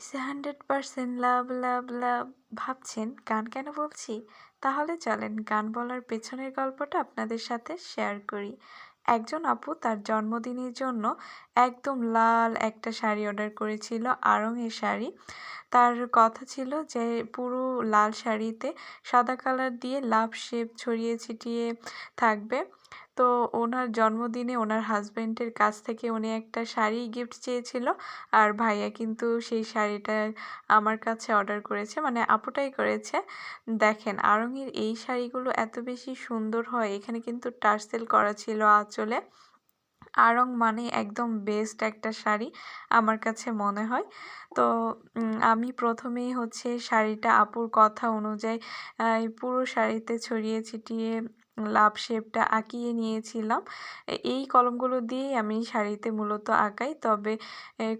ইস hundred percent love লাভ লাভ ভাবছেন, গান কেন বলছি? তাহলে চলেন, গান বলার পেছনের গল্পটা আপনাদের সাথে শেয়ার করি। একজন আপু তার জন্মদিনের জন্য একদম লাল একটা শাড়ি অর্ডার করেছিল আড়ংয়ের শাড়ি। তার কথা ছিল যে পুরো লাল শাড়িতে সাদা কালার দিয়ে লাভ শেপ ছড়িয়ে ছিটিয়ে থাকবে। তো ওনার জন্মদিনে ওনার হাজব্যান্ডের কাছ থেকে উনি একটা শাড়ি গিফট চেয়েছিল। আর ভাইয়া কিন্তু সেই শাড়িটা আমার কাছে অর্ডার করেছে মানে আপুটাই করেছে। দেখেন আড়ংয়ের এই শাড়িগুলো এত বেশি সুন্দর হয়, এখানে কিন্তু টার্সেল করা ছিল আঁচলে। আড়ং মানে একদম বেস্ট একটা শাড়ি আমার কাছে মনে হয়। তো আমি প্রথমেই হচ্ছে শাড়িটা আপুর কথা অনুযায়ী পুরো শাড়িতে ছড়িয়ে ছিটিয়ে লাভ শেপটা আঁকিয়ে নিয়েছিলাম। এই কলমগুলো দিয়েই আমি শাড়িতে মূলত আঁকাই। তবে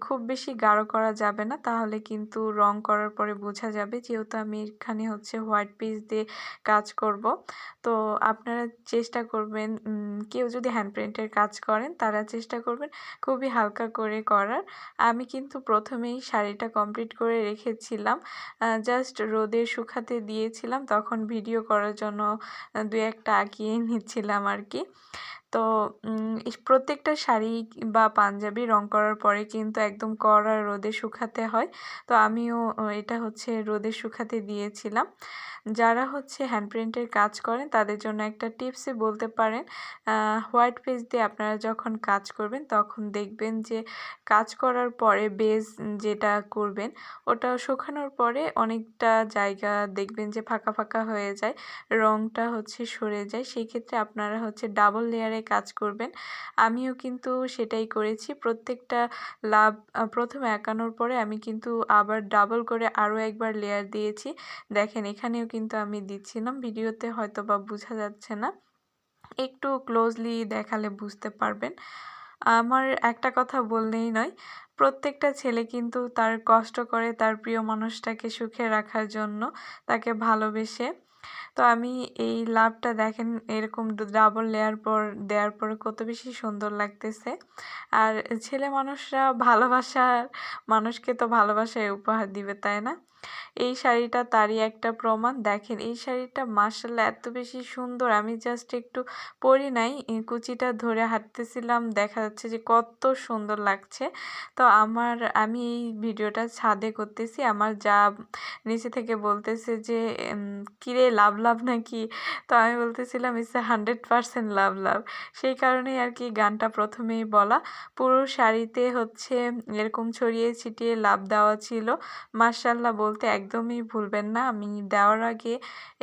খুব বেশি গাঢ় করা যাবে না। তাহলে কিন্তু রং করার পরে বোঝা যাবে যেহেতু আমি এখানে হচ্ছে হোয়াইট পিস দিয়ে কাজ করব। তো আপনারা চেষ্টা করবেন কেউ যদি হ্যান্ড প্রিন্টের কাজ করেন, তারা চেষ্টা করবেন খুবই হালকা করে করার। আমি কিন্তু প্রথমেই শাড়িটা কমপ্লিট করে রেখেছিলাম। জাস্ট রোদে শুকাতে দিয়েছিলাম। তখন ভিডিও করার জন্য দু একটা আঁকিয়ে নিচ্ছিলাম আর কি। তো প্রত্যেকটা শাড়ি বা পাঞ্জাবি রং করার পরে কিন্তু একদম কড়া রোদে শুকাতে হয়। তো আমিও এটা হচ্ছে রোদে শুকাতে দিয়েছিলাম। যারা হচ্ছে হ্যান্ড প্রিন্টের কাজ করেন, তাদের জন্য একটা টিপসই বলতে পারেন হোয়াইট পেজ দিয়ে আপনারা যখন কাজ করবেন, তখন দেখবেন যে কাজ করার পরে বেজ যেটা করবেন, ওটা শুকানোর পরে অনেকটা জায়গা দেখবেন যে ফাঁকা ফাঁকা হয়ে যায়, রংটা হচ্ছে সরে যায়। সেই ক্ষেত্রে আপনারা হচ্ছে ডাবল লেয়ারে কাজ করবেন। আমিও কিন্তু সেটাই করেছি। প্রত্যেকটা লাভ প্রথমে একানোর পরে আমি কিন্তু আবার ডাবল করে আরও একবার লেয়ার দিয়েছি। দেখেন, এখানেও কিন্তু আমি দিচ্ছিলাম। ভিডিওতে হয়তো বা বোঝা যাচ্ছে না। একটু ক্লোজলি দেখালে বুঝতে পারবেন। আমার একটা কথা বললেই নয়, প্রত্যেকটা ছেলে কিন্তু তার কষ্ট করে তার প্রিয় মানুষটাকে সুখে রাখার জন্য তাকে ভালোবেসে। তো আমি এই লাভটা দেখেন এরকম ডাবল লেয়ার পর দেওয়ার পর কত বেশি সুন্দর লাগতেছে। আর ছেলে মানুষরা ভালোবাসার, মানুষকে তো ভালোবাসায় উপহার দিবে, তাই না? এই শাড়িটা তারই একটা প্রমাণ। দেখেন, এই শাড়িটা মার্শাল্লাহ এত বেশি সুন্দর। আমি জাস্ট একটু পরি নাই কুচিটা ধরে হাঁটতেছিলাম, দেখা যাচ্ছে যে কত সুন্দর লাগছে। তো আমার, আমি এই ভিডিওটা ছাদে করতেছি। আমার যা নিচে থেকে বলতেছে যে কিরে লাভ লাভ নাকি? তো আমি বলতেছিলাম it's a hundred percent love love. সেই কারণেই আর কি গানটা প্রথমেই বলা। পুরো শাড়িতে হচ্ছে এরকম ছড়িয়ে ছিটিয়ে লাভ দেওয়া ছিল। মার্শাল্লাহ বলতে একদমই ভুলবেন না। আমি দেওয়ার আগে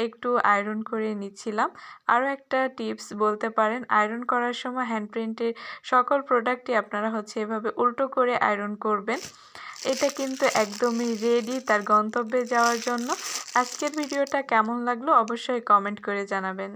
একটু আয়রন করে নিচ্ছিলাম। আরও একটা টিপস বলতে পারেন আয়রন করার সময় হ্যান্ড প্রিন্টের সকল প্রোডাক্টই আপনারা হচ্ছে এভাবে উল্টো করে আয়রন করবেন। এটা কিন্তু একদমই রেডি তার গন্তব্যে যাওয়ার জন্য। আজকের ভিডিওটা কেমন লাগল অবশ্যই কমেন্ট করে জানাবেন।